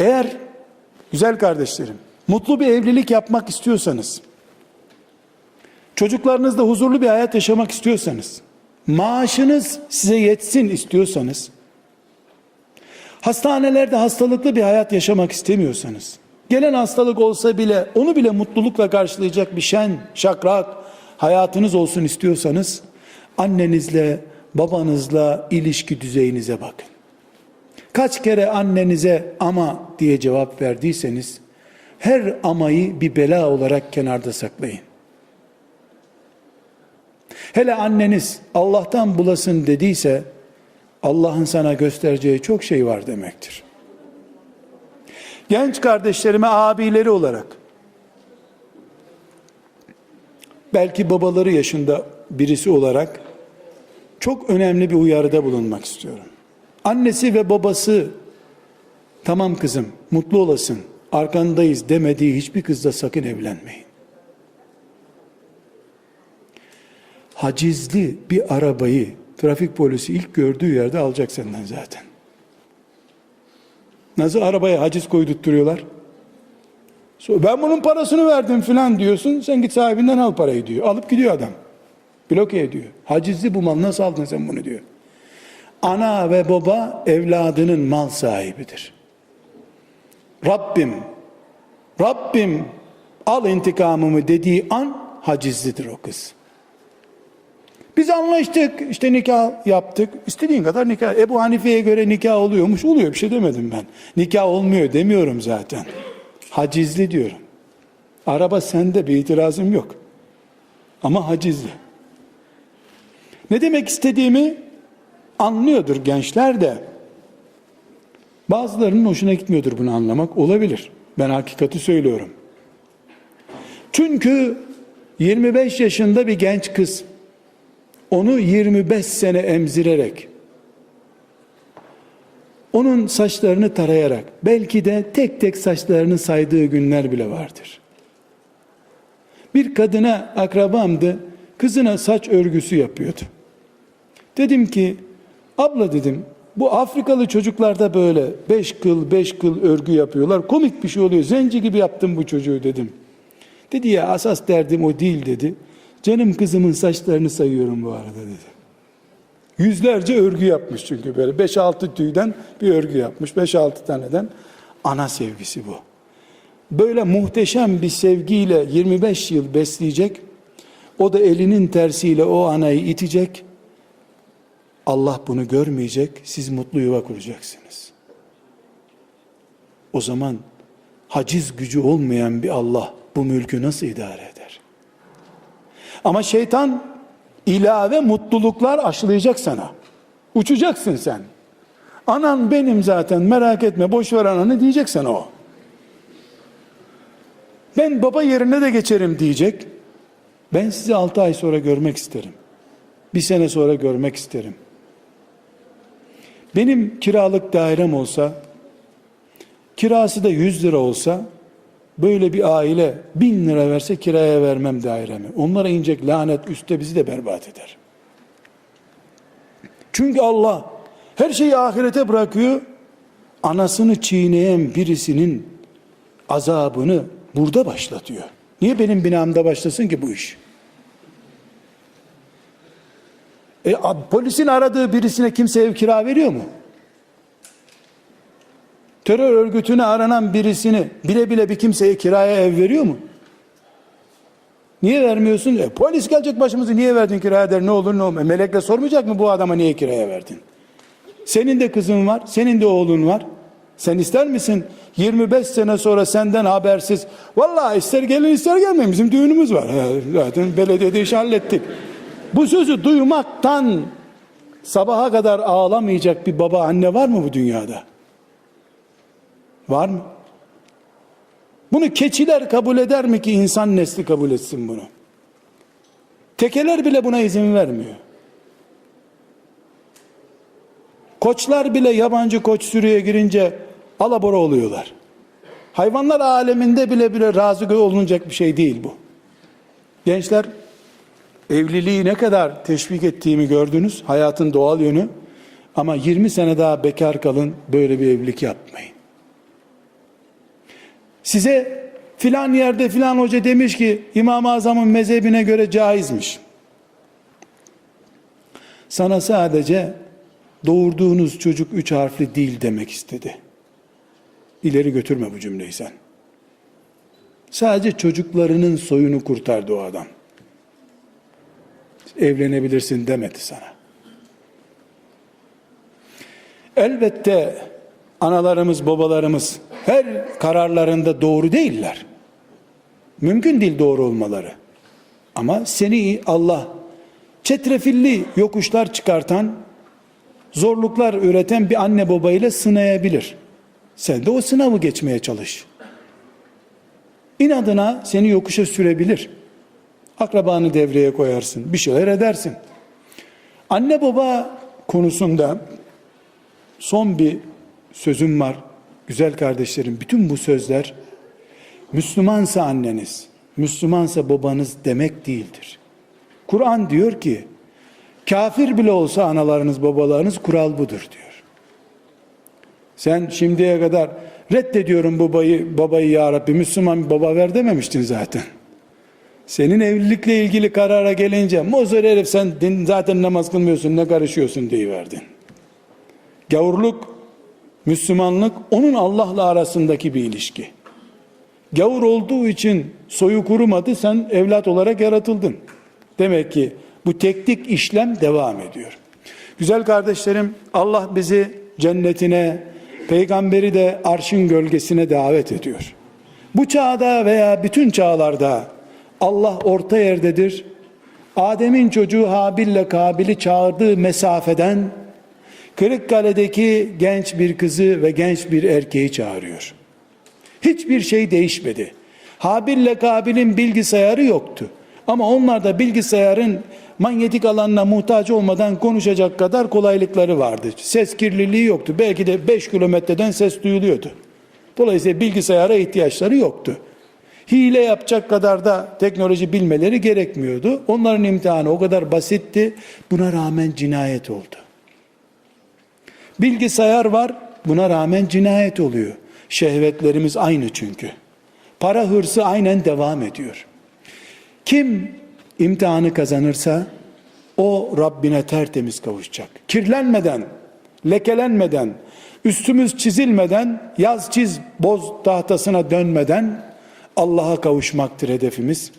Eğer güzel kardeşlerim mutlu bir evlilik yapmak istiyorsanız çocuklarınızla huzurlu bir hayat yaşamak istiyorsanız maaşınız size yetsin istiyorsanız hastanelerde hastalıklı bir hayat yaşamak istemiyorsanız gelen hastalık olsa bile onu bile mutlulukla karşılayacak bir şen, şakrak hayatınız olsun istiyorsanız annenizle babanızla ilişki düzeyinize bakın. Kaç kere annenize ama diye cevap verdiyseniz her amayı bir bela olarak kenarda saklayın. Hele anneniz Allah'tan bulasın dediyse Allah'ın sana göstereceği çok şey var demektir. Genç kardeşlerime abileri olarak belki babaları yaşında birisi olarak çok önemli bir uyarıda bulunmak istiyorum. Annesi ve babası tamam kızım mutlu olasın arkandayız demediği hiçbir kızla sakın evlenmeyin. Hacizli bir arabayı trafik polisi ilk gördüğü yerde alacak senden zaten. Nasıl arabaya haciz koydurtturuyorlar? Ben bunun parasını verdim filan diyorsun. Sen git sahibinden al parayı diyor. Alıp gidiyor adam. Bloke ediyor. Hacizli bu mal nasıl aldın sen bunu diyor. Ana ve baba evladının mal sahibidir. Rabbim, Rabbim al intikamımı dediği an hacizlidir o kız. Biz anlaştık, işte nikah yaptık. İstediğin kadar nikah. Ebu Hanife'ye göre nikah oluyormuş. Oluyor bir şey demedim ben. Nikah olmuyor demiyorum zaten. Hacizli diyorum. Araba sende bir itirazım yok. Ama hacizli. Ne demek istediğimi anlıyordur gençler de. Bazılarının hoşuna gitmiyordur bunu anlamak. Olabilir. Ben hakikati söylüyorum. Çünkü 25 yaşında bir genç kız onu 25 sene emzirerek onun saçlarını tarayarak belki de tek tek saçlarını saydığı günler bile vardır. Bir kadına akrabamdı kızına saç örgüsü yapıyordu. Dedim ki abla dedim bu Afrikalı çocuklarda böyle beş kıl beş kıl örgü yapıyorlar. Komik bir şey oluyor. Zenci gibi yaptım bu çocuğu dedim. Dedi ya asas derdim o değil dedi. Canım kızımın saçlarını sayıyorum bu arada dedi. Yüzlerce örgü yapmış çünkü böyle. 5-6 tüyden bir örgü yapmış. 5-6 taneden. Ana sevgisi bu. Böyle muhteşem bir sevgiyle 25 yıl besleyecek. O da elinin tersiyle o anayı itecek. Allah bunu görmeyecek. Siz mutlu yuva kuracaksınız. O zaman haciz gücü olmayan bir Allah bu mülkü nasıl idare eder? Ama şeytan ilave mutluluklar aşılayacak sana. Uçacaksın sen. Anan benim zaten merak etme boş ver ananı diyecek sana o. Ben baba yerine de geçerim diyecek. Ben sizi altı ay sonra görmek isterim. Bir sene sonra görmek isterim. Benim kiralık dairem olsa, kirası da 100 lira olsa, böyle bir aile bin lira verse kiraya vermem dairemi. Onlara inecek lanet üstte bizi de berbat eder. Çünkü Allah her şeyi ahirete bırakıyor. Anasını çiğneyen birisinin azabını burada başlatıyor. Niye benim binamda başlasın ki bu iş? E, polisin aradığı birisine kimse ev kira veriyor mu? Terör örgütüne aranan birisini bile bile bir kimseye kiraya ev veriyor mu? Niye vermiyorsun? E, polis gelecek başımızı niye verdin kiraya der ne olur ne olmaz. E, melekle sormayacak mı bu adama niye kiraya verdin? Senin de kızın var, senin de oğlun var. Sen ister misin 25 sene sonra senden habersiz vallahi ister gelin ister gelmeyin bizim düğünümüz var. He, zaten belediyede iş hallettik. Bu sözü duymaktan sabaha kadar ağlamayacak bir baba anne var mı bu dünyada? Var mı? Bunu keçiler kabul eder mi ki insan nesli kabul etsin bunu? Tekeler bile buna izin vermiyor. Koçlar bile yabancı koç sürüye girince alabora oluyorlar. Hayvanlar aleminde bile bile razı olunacak bir şey değil bu. Gençler evliliği ne kadar teşvik ettiğimi gördünüz. Hayatın doğal yönü. Ama 20 sene daha bekar kalın böyle bir evlilik yapmayın. Size filan yerde filan hoca demiş ki İmam-ı Azam'ın mezhebine göre caizmiş. Sana sadece doğurduğunuz çocuk üç harfli değil demek istedi. İleri götürme bu cümleyi sen. Sadece çocuklarının soyunu kurtardı o adam. Evlenebilirsin demedi sana. Elbette analarımız, babalarımız her kararlarında doğru değiller. Mümkün değil doğru olmaları. Ama seni Allah çetrefilli yokuşlar çıkartan, zorluklar üreten bir anne babayla sınayabilir. Sen de o sınavı geçmeye çalış. İnadına seni yokuşa sürebilir. Akrabanı devreye koyarsın, bir şeyler edersin. Anne baba konusunda son bir sözüm var. Güzel kardeşlerim, bütün bu sözler Müslümansa anneniz, Müslümansa babanız demek değildir. Kur'an diyor ki, kafir bile olsa analarınız, babalarınız kural budur diyor. Sen şimdiye kadar reddediyorum babayı, babayı ya Rabbi Müslüman bir baba ver dememiştin zaten. Senin evlilikle ilgili karara gelince mozor herif sen din, zaten namaz kılmıyorsun ne karışıyorsun verdin. Gavurluk, Müslümanlık onun Allah'la arasındaki bir ilişki. Gavur olduğu için soyu kurumadı sen evlat olarak yaratıldın. Demek ki bu teknik işlem devam ediyor. Güzel kardeşlerim Allah bizi cennetine, peygamberi de arşın gölgesine davet ediyor. Bu çağda veya bütün çağlarda Allah orta yerdedir. Adem'in çocuğu Habil'le Kabil'i çağırdığı mesafeden Kırıkkale'deki genç bir kızı ve genç bir erkeği çağırıyor. Hiçbir şey değişmedi. Habil'le Kabil'in bilgisayarı yoktu. Ama onlar da bilgisayarın manyetik alanına muhtaç olmadan konuşacak kadar kolaylıkları vardı. Ses kirliliği yoktu. Belki de 5 kilometreden ses duyuluyordu. Dolayısıyla bilgisayara ihtiyaçları yoktu. Hile yapacak kadar da teknoloji bilmeleri gerekmiyordu. Onların imtihanı o kadar basitti. Buna rağmen cinayet oldu. Bilgisayar var, buna rağmen cinayet oluyor. Şehvetlerimiz aynı çünkü. Para hırsı aynen devam ediyor. Kim imtihanı kazanırsa o Rabbine tertemiz kavuşacak. Kirlenmeden, lekelenmeden, üstümüz çizilmeden, yaz çiz boz tahtasına dönmeden Allah'a kavuşmaktır hedefimiz.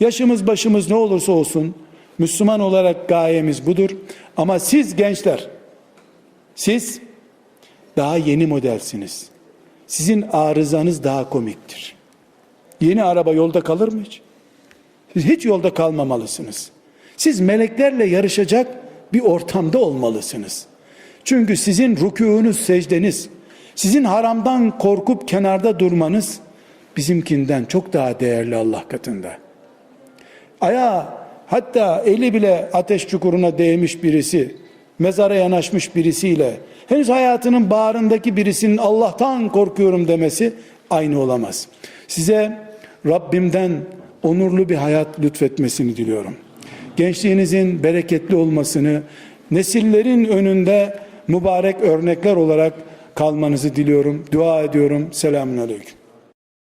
Yaşımız başımız ne olursa olsun Müslüman olarak gayemiz budur. Ama siz gençler, siz daha yeni modelsiniz. Sizin arızanız daha komiktir. Yeni araba yolda kalır mı hiç? Siz hiç yolda kalmamalısınız. Siz meleklerle yarışacak bir ortamda olmalısınız. Çünkü sizin rükûnuz, secdeniz, sizin haramdan korkup kenarda durmanız bizimkinden çok daha değerli Allah katında. Ayağı hatta eli bile ateş çukuruna değmiş birisi, mezara yanaşmış birisiyle henüz hayatının bağrındaki birisinin Allah'tan korkuyorum demesi aynı olamaz. Size Rabbimden onurlu bir hayat lütfetmesini diliyorum. Gençliğinizin bereketli olmasını, nesillerin önünde mübarek örnekler olarak kalmanızı diliyorum. Dua ediyorum. Selamun Aleyküm.